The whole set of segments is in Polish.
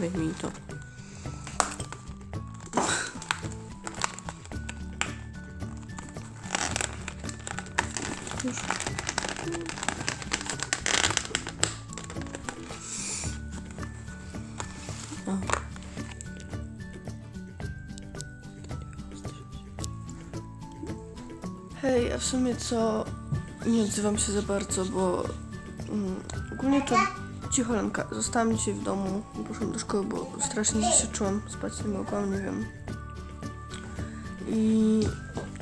Wyjmij to. Już. Hej, a w sumie co? Nie odzywam się za bardzo, bo mm, ogólnie to cicho Lenka. Zostałam dzisiaj w domu, poszłam do szkoły, bo strasznie się czułam, spać nie mogłam, nie wiem. I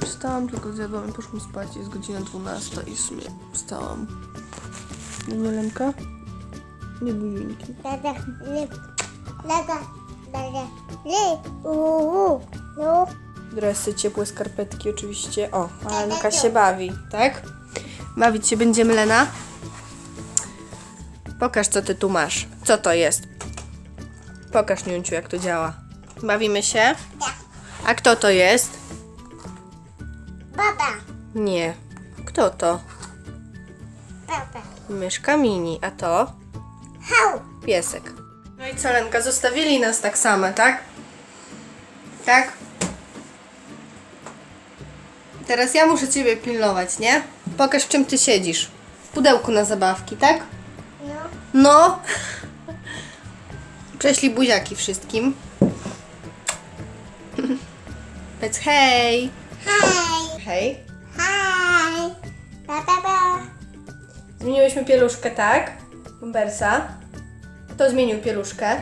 wstałam, tylko zjadłam i poszłam spać, jest godzina 12 i w sumie wstałam. No nie Lenka? Nie buzinki. Lada, li, uuu, no. Dresy, ciepłe skarpetki oczywiście. O, Lenka się bawi, tak? Bawić się będziemy, Lena? Pokaż, co ty tu masz. Co to jest? Pokaż, Niunciu, jak to działa. Bawimy się? A kto to jest? Baba, Nie. Kto to? baba, Myszka mini. A to? hał, Piesek. No i co, Lenka? Zostawili nas tak same, tak? Tak? Teraz ja muszę ciebie pilnować, nie? Pokaż, w czym ty siedzisz. W pudełku na zabawki, tak? No. Prześlij buziaki wszystkim. Powiedz hej. Hej, Hej. hej, ba, ba, ba. Zmieniłyśmy pieluszkę, tak? Bombersa. Kto zmienił pieluszkę?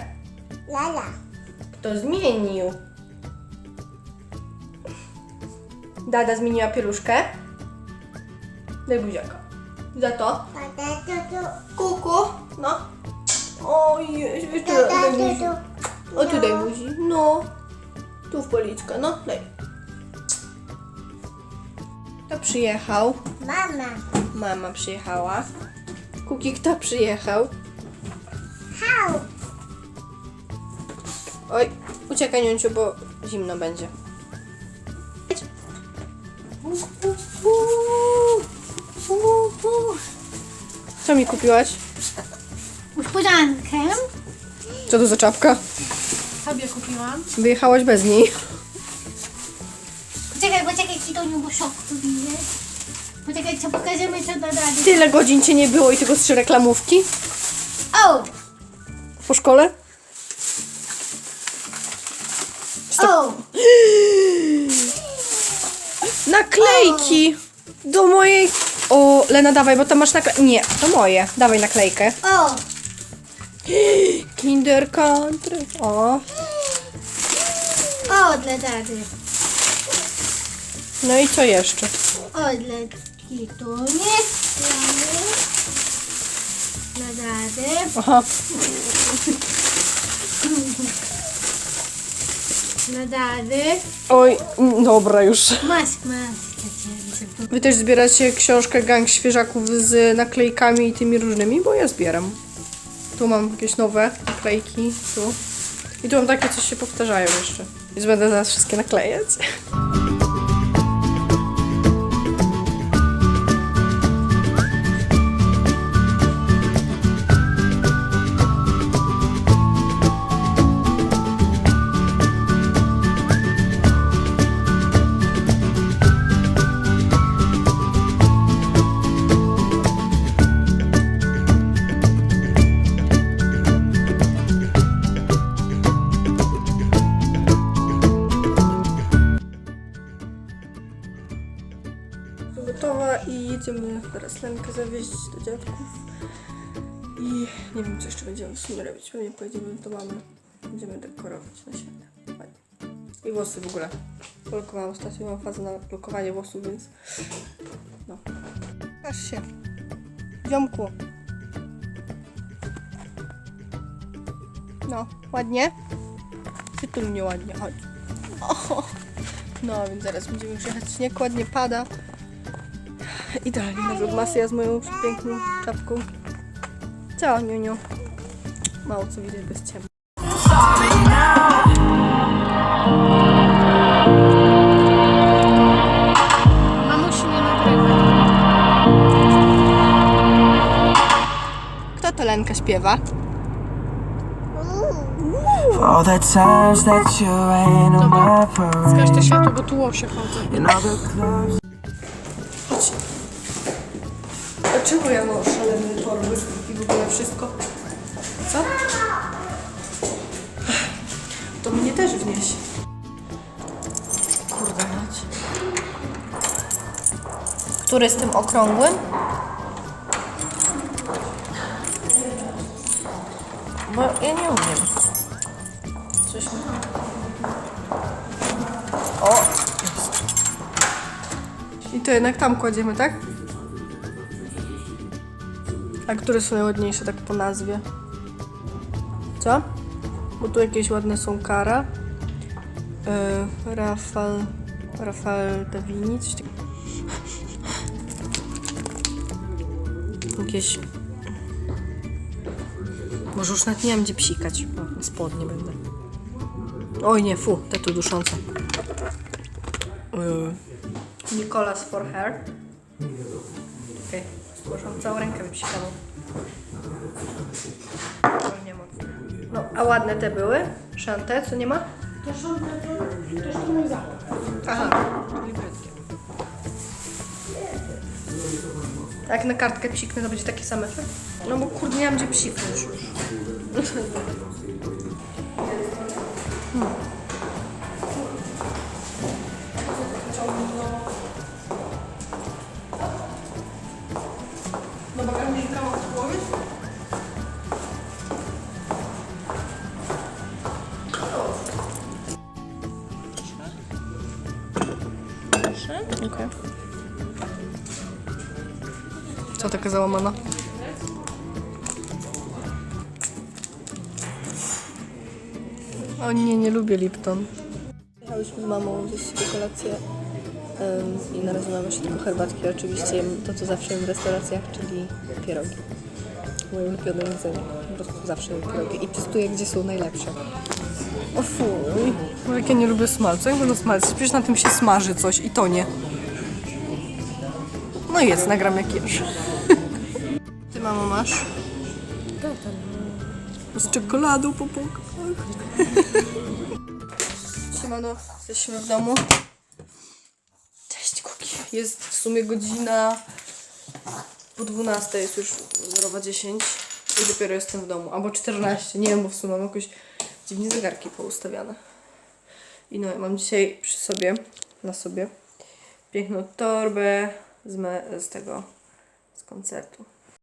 Lala, Kto zmienił? Dada zmieniła pieluszkę. Daj buziaka. Za to. Kuku. No. Oj, daj buzi. du. O, tu daj buzi. No. Tu w policzkę, no. Daj. Kto przyjechał? Mama, Mama przyjechała. Kuki, kto przyjechał? hał, Oj, uciekaj, Niunciu, bo zimno będzie. Co mi kupiłaś? Uśpiewankę Co to za czapka? sobie kupiłam. Wyjechałaś bez niej. Poczekaj, poczekaj, ci to nie bo szok tu widzę. Poczekaj, co pokażemy co na razie. Tyle godzin cię nie było i tylko trzy reklamówki O! po szkole? O! Naklejki! Do mojej... O, Lena, dawaj, bo tam masz naklejkę. Nie, to moje. Dawaj naklejkę. O! Kinder Country. O. O, dla daty. No i co jeszcze? O, dla kitunie. Dla daty. Aha. Dla daty. Oj, dobra już. Masz, masz. Wy też zbieracie książkę Gang Świeżaków z naklejkami i tymi różnymi, bo ja zbieram. Tu mam jakieś nowe naklejki, tu. I tu mam takie, co się powtarzają jeszcze. Więc będę zaraz wszystkie naklejać. Jedziemy teraz Lenkę zawieźć do dziadków. I nie wiem, co jeszcze będziemy w sumie robić. Pewnie pojedziemy do mamy. Będziemy dekorować na. Ładnie. I włosy w ogóle. Polkowałam ostatnio, mam fazę na blokowanie włosów, więc no. Patrz się. Ziomku. No, ładnie? Przytul mnie ładnie, chodź. O, no, więc zaraz będziemy już jechać. Śnieg ładnie pada. Idealnie na vlogmasy ja z moją piękną czapką. Co, Niuniu? Mało co widać bez ciebie. Mamusi nie nagrywa. Kto to Lenka śpiewa? all the times that you rain on my parade. te światło, bo tu łosie chodzą. In all the clubs. Dlaczego ja mam szalone torby i w ogóle wszystko? Co? To mnie też wnieś. Kurde mać. Który z tym okrągłym? Bo ja nie umiem. I to jednak tam kładziemy, tak? A które są najładniejsze tak po nazwie? Co? Bo tu jakieś ładne są Kara. Yy, Rafal. Rafael Davini, coś takiego. Jakieś. Może już nawet nie wiem gdzie psikać. O, spodnie będę. Oj nie, fu, te tu duszące. Yy. Nicolas for hair. Okej, okay. całą rękę wypsikaną. To nie ma. No, a ładne te były? Szante, co nie ma? To są to, to jest mój zapach. Aha, czyli brzydkie. Jak na kartkę psiknę, to będzie taki sam efekt? No bo kurde, nie mam gdzie psiknąć już. Co taka załamana? O nie, nie lubię Lipton. Jechałyśmy z mamą zjeść sobie kolację ym, i na razie mamy jeszcze tylko herbatki. Oczywiście to, co zawsze w restauracjach, czyli pierogi. Moje ulubione jedzenie. Po prostu zawsze pierogi i testuję, gdzie są najlepsze. O fuj. Bo jak ja nie lubię smalcu, jak będę smalec? Przecież na tym się smaży coś i to nie. No jest, nagram jak jesz. Mamo masz? Z czekoladą po bokach. Siemano, jesteśmy w domu. Cześć Kuki. Jest w sumie godzina po 12, jest już 0.10 i dopiero jestem w domu. Albo 14, nie wiem, bo w sumie mam jakoś dziwnie zegarki poustawiane. I no, ja mam dzisiaj przy sobie, na sobie, piękną torbę z, me, z tego, z koncertu.